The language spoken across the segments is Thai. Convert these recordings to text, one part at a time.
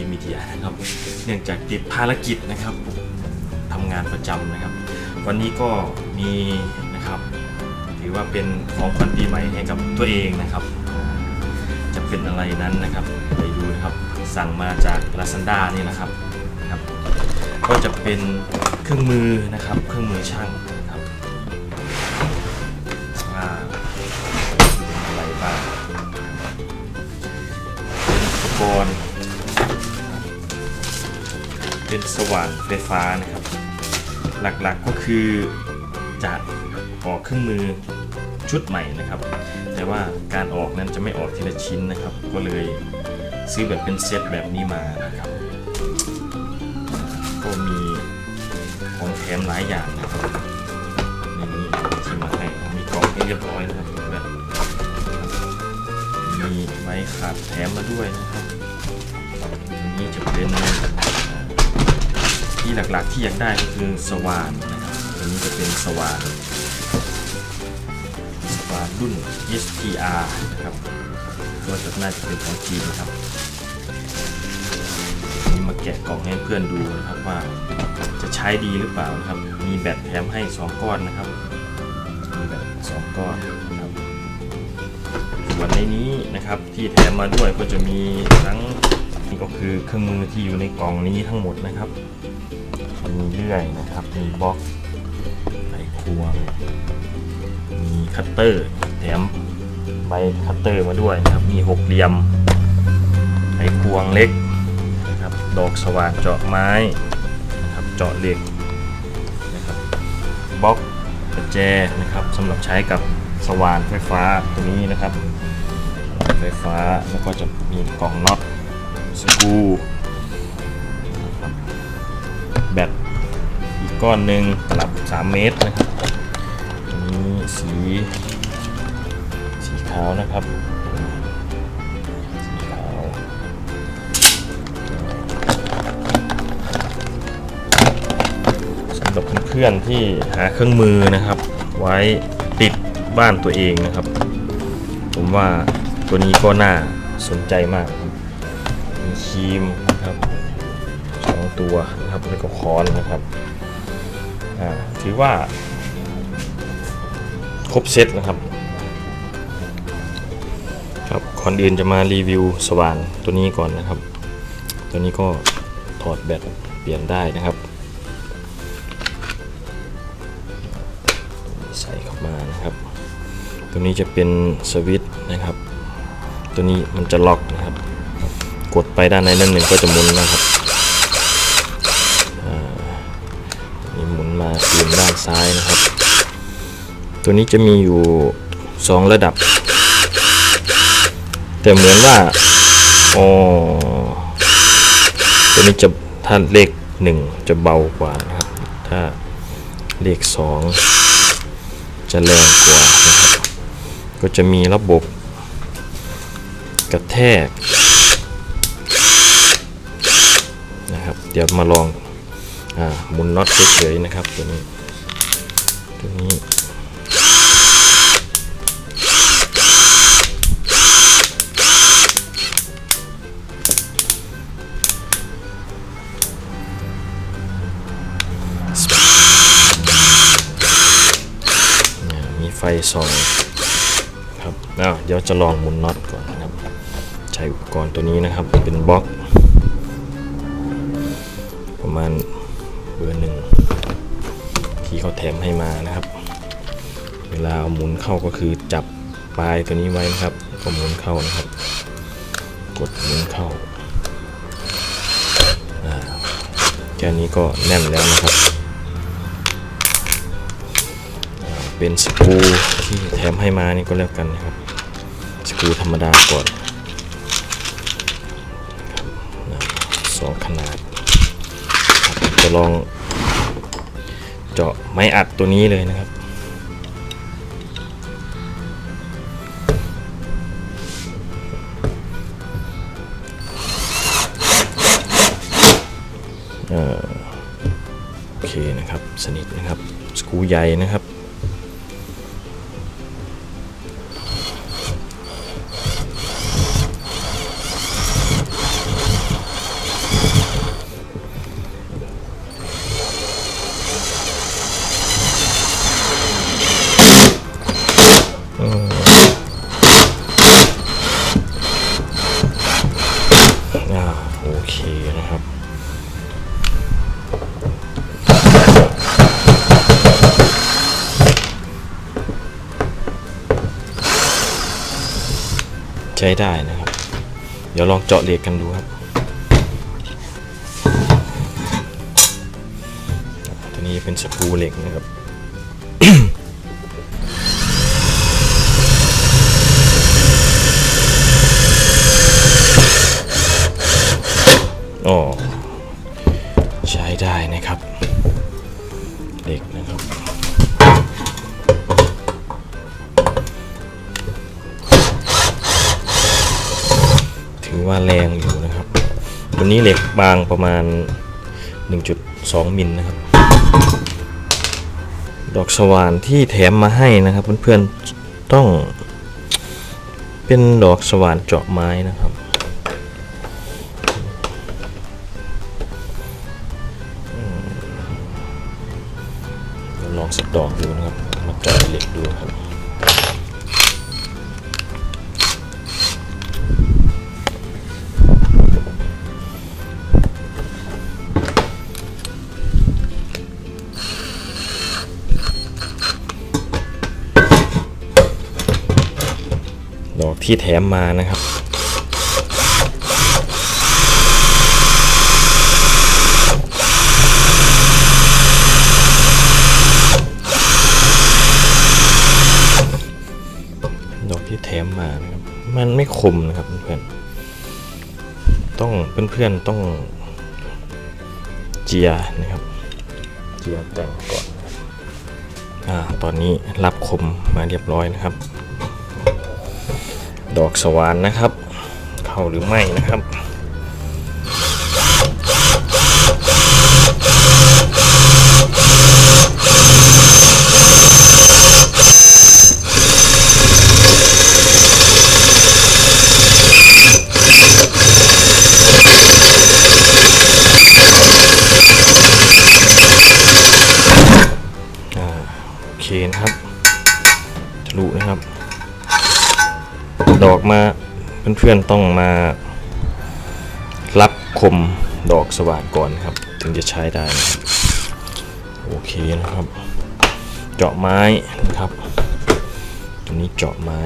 ทีมีเดียนะครับ เนื่องจากติดภารกิจนะครับทำงานประจำนะครับ วันนี้ก็มีนะครับถือว่าเป็นของขวัญปีใหม่ให้กับตัวเองนะครับ จะเป็นอะไรนั้นนะครับไปดูนะครับสั่งมาจาก Lazada นี่นะครับนะครับก็จะเป็นเครื่องมือนะครับ เครื่องมือช่างนะครับอ่าเป็นอะไรบ้างเป็นอุปกรณ์ เป็นสว่านไฟฟ้านะครับ หลักๆก็คือจะออกเครื่องมือชุดใหม่นะครับ แต่ว่าการออกนั้นจะไม่ออกทีละชิ้นนะครับ ก็เลยซื้อแบบเป็นเซตแบบนี้มานะครับ ก็มีของแถมหลายอย่างนะครับในนี้ที่มาให้มีกล่องให้เรียบร้อยนะครับแบบมีไม้ขาดแถมมาด้วยนะครับอันนี้จะเป็นอ่า ที่หลักๆที่อยากได้ก็คือสว่านนะครับตัวนี้จะเป็นสว่านสว่านรุ่น STR นะครับตัวจะน่าจะเป็นของจีนนะครับนี่มาแกะกล่องให้เพื่อนดูนะครับว่าจะใช้ดีหรือเปล่านะครับ มีแบตแถมให้ 2 ก้อนนะครับมีแบต2ก้อนนะครับส่วนในนี้นะครับที่แถมมาด้วยก็จะมีทั้ง นี่ก็คือเครื่องมือที่อยู่ในกล่องนี้ทั้งหมดนะครับมีเลื่อยนะครับ มีบล็อกไขควง มีคัตเตอร์ แถมใบคัตเตอร์มาด้วยนะครับ มีหกเหลี่ยมไขควงเล็กนะครับ ดอกสว่านเจาะไม้นะครับ เจาะเหล็กนะครับ บล็อกกระแจนะครับสำหรับใช้กับสว่านไฟฟ้าตัวนี้นะครับ ไฟฟ้าแล้วก็จะมีกล่องน็อต สกรูนะครับแบตอีกก้อนหนึ่งตลับ 3 เมตรนะครับอันนี้สีสีขาวนะครับสีขาวสำหรับเพื่อนๆที่หาเครื่องมือนะครับ ไว้ติดบ้านตัวเองนะครับ ผมว่าตัวนี้ก็น่าสนใจมาก ครีมนะครับสองตัวนะครับแล้วก็ค้อนนะครับถือว่า ครบเซตนะครับครับก่อนอื่นจะมารีวิวสว่านตัวนี้ก่อนนะครับ ตัวนี้ก็ถอดแบตเปลี่ยนได้นะครับ ใส่เข้ามานะครับ ตัวนี้จะเป็นสวิตช์นะครับ ตัวนี้มันจะล็อกนะครับ กดไปด้านในนั่นหนึ่งก็จะหมุนนะครับอ่านี่หมุนมาเปลี่ยนด้านซ้ายนะครับ ตัวนี้จะมีอยู่ 2 ระดับ แต่เหมือนว่าอ๋อตัวนี้จะถ้าเลข 1 จะเบากว่านะครับ ถ้าเลข 2 จะแรงกว่านะครับก็จะมีระบบกระแทก เดี๋ยวมาลองอหมุนน็อตเฉยๆนะครับตัวนี้ตัวนี้มีไฟส่องครับเดี๋ยวจะลองหมุนน็อตก่อนนะครับ ใช้อุปกรณ์ตัวนี้นะครับ เป็นบล็อก ประมาณเบอร์หนึ่งที่เขาแถมให้มานะครับ เวลาเอาหมุนเข้าก็คือจับปลายตัวนี้ไว้นะครับ ก็หมุนเข้านะครับ กดหมุนเข้าอ่าแค่นี้ก็แน่นแล้วนะครับ เป็นสกรูที่แถมให้มานี่ก็แล้วกันนะครับ สกรูธรรมดาก่อนครับสองขนาด ลองเจาะไม้อัดตัวนี้เลยนะครับเออโอเคนะครับ สนิทนะครับ สกูใหญ่นะครับ นะครับใช้ได้นะครับ เดี๋ยวลองเจาะเหล็กกันดูครับตัวนี้เป็นสกรูเหล็กนะครับ เหล็กบางประมาณ 1.2 มิลนะครับ ดอกสว่านที่แถมมาให้นะครับ เพื่อนๆต้องเป็นดอกสว่านเจาะไม้นะครับลองสักดอกดูนะครับมาเจาะเหล็กดูครับ ที่แถมมานะครับดอกที่แถมมานะครับมันไม่คมนะครับเพื่อนๆต้องเพื่อนๆต้องเจียนะครับเจียแต่งก่อนอ่าตอนนี้รับคมมาเรียบร้อยนะครับ ดอกสว่านนะครับ เข้าหรือไม่นะครับ ดอกมาเพื่อนๆต้องมารับคมดอกสว่านก่อนครับ ถึงจะใช้ได้โอเคนะครับ เจาะไม้นะครับ ตัวนี้เจาะไม้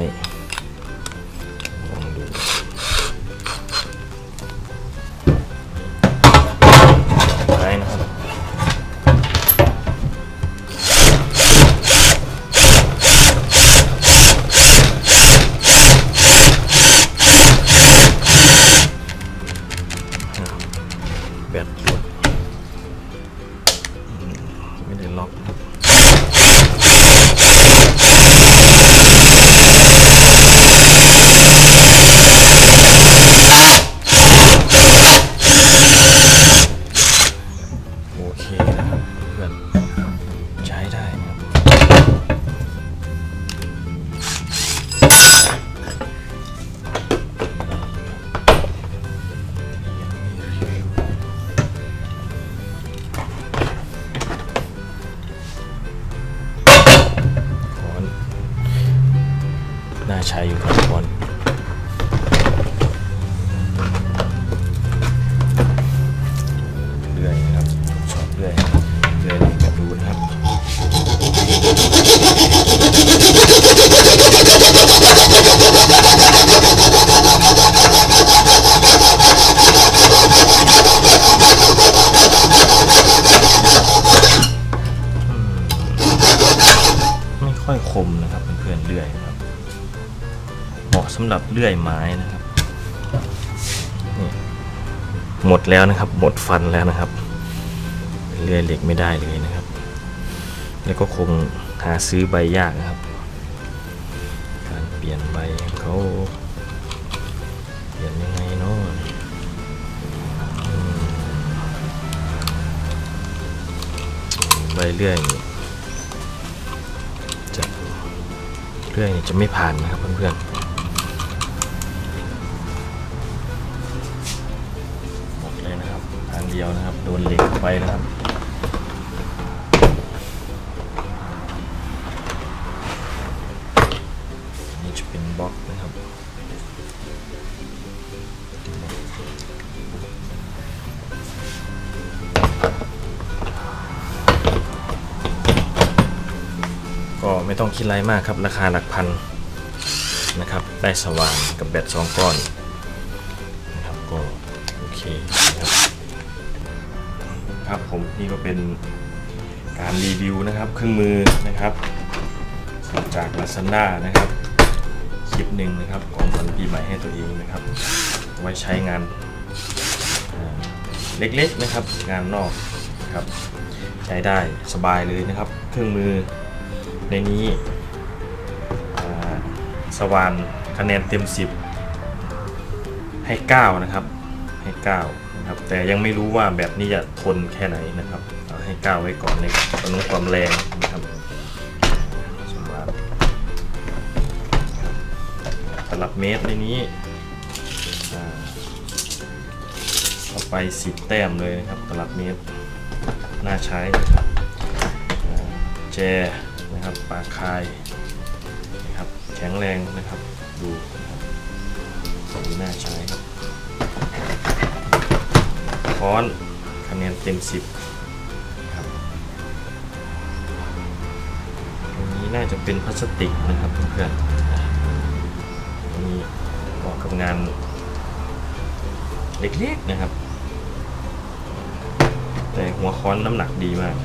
ใช้อยู่ครับคนเรื่อยนะครับชอบเรื่อยเรื่อยแบบดูนะครับไม่ค่อยคมนะครับเพื่อนๆเลื่อยนะครับ สำหรับเลื่อยไม้นะครับนี่หมดแล้วนะครับ หมดฟันแล้วนะครับ เลื่อยเหล็กไม่ได้เลยนะครับ แล้วก็คงหาซื้อใบยากนะครับ การเปลี่ยนใบของเขาเปลี่ยนยังไงเนาะอืมใบเลื่อยนี่จะเรื่องนี้จะไม่ผ่านนะครับเพื่อนๆ เดียวนะครับ โดนเหล็กไปนะครับนี่จะเป็นบล็อกนะครับก็ไม่ต้องคิดอะไรมากครับ ราคาหลักพันนะครับ ได้สว่านกับแบตสองก้อน นี่ก็เป็นการรีวิวนะครับเครื่องมือนะครับ จากลาซาด้านะครับคลิปหนึ่งนะครับของขวัญปีใหม่ให้ตัวเองนะครับ ไว้ใช้งานเล็กๆนะครับ งานนอกนะครับใช้ได้สบายเลยนะครับ เครื่องมือในนี้สว่านคะแนนเต็ม 10 ให้ 9 นะครับให้ 9 นะครับ แต่ยังไม่รู้ว่าแบบนี้จะทนแค่ไหนนะครับเอาให้9ไว้ก่อนในความนุ่ความแรงนะครับสว่านตลับเมตรในนี้เอาไป10แต้มเลยนะครับตลับเมตรน่าใช้นะครับอ่าแจนะครับปลาคายนะครับแข็งแรงนะครับดูนะครับดูน่าใช้ ครับค้อนคะแนนเต็ม 10นะครับตรงนี้น่าจะเป็นพลาสติกนะครับเพื่อนๆอันนี้เหมาะกับงานเล็กๆนะครับ แต่หัวค้อนน้ำหนักดีมาก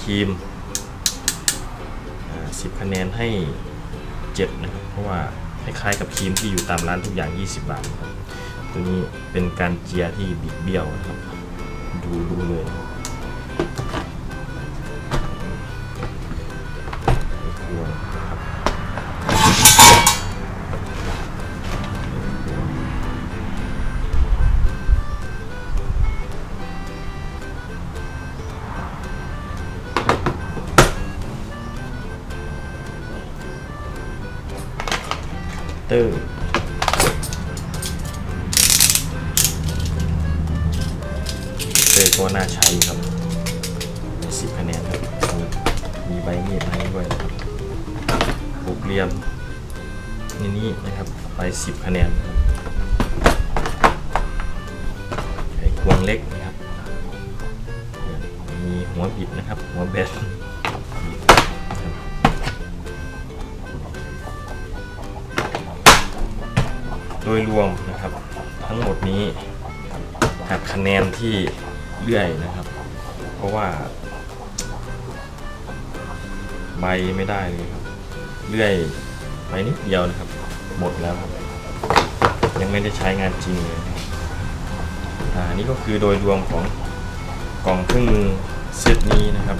ครีมสิบคะแนนให้ 7 นะครับ เพราะว่า คล้ายๆกับครีมที่อยู่ตามร้านทุกอย่าง 20 บาทครับ ตัวนี้เป็นการเจียที่บิดเบี้ยวนะครับ ดูดูเลยควร เตอร์ เตอร์ก็น่าใช้ครับในสิบคะแนนครับ มีใบมีดให้ด้วยนะครับหกเหลี่ยมนี่นี่นะครับไปสิบคะแนนไอ้ควงเล็กนะครับ มีหัวบิดนะครับ หัวแบน โดยรวมนะครับ ทั้งหมดนี้หักคะแนนที่เลื่อยนะครับ เพราะว่าใบไม่ได้เลยครับ เลื่อยไปนิดเดียวนะครับ หมดแล้วครับ ยังไม่ได้ใช้งานจริงเลยนะครับอ่านี่ก็คือโดยรวมของกล่องเครื่องมือเซตนี้นะครับ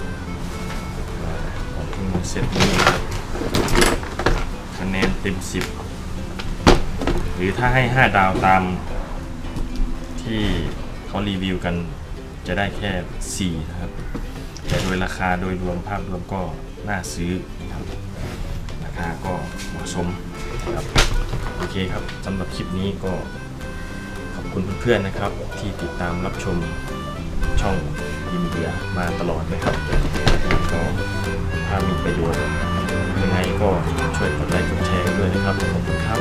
กล่องเครื่องมือเซตนี้ครับคะแนนเต็ม10 หรือถ้าให้ 5 ดาวตามที่เขารีวิวกันจะได้แค่ 4 นะครับ แต่โดยราคาโดยรวมภาพรวมก็น่าซื้อนะครับ ราคาก็เหมาะสมนะครับ โอเคครับสำหรับคลิปนี้ก็ขอบคุณเพื่อนๆนะครับ ที่ติดตามรับชมช่องยิมเดียมาตลอดนะครับก็ถ้ามีประโยชน์ยังไงก็ช่วยกดไลค์กดแชร์ด้วยนะครับ ขอบคุณครับ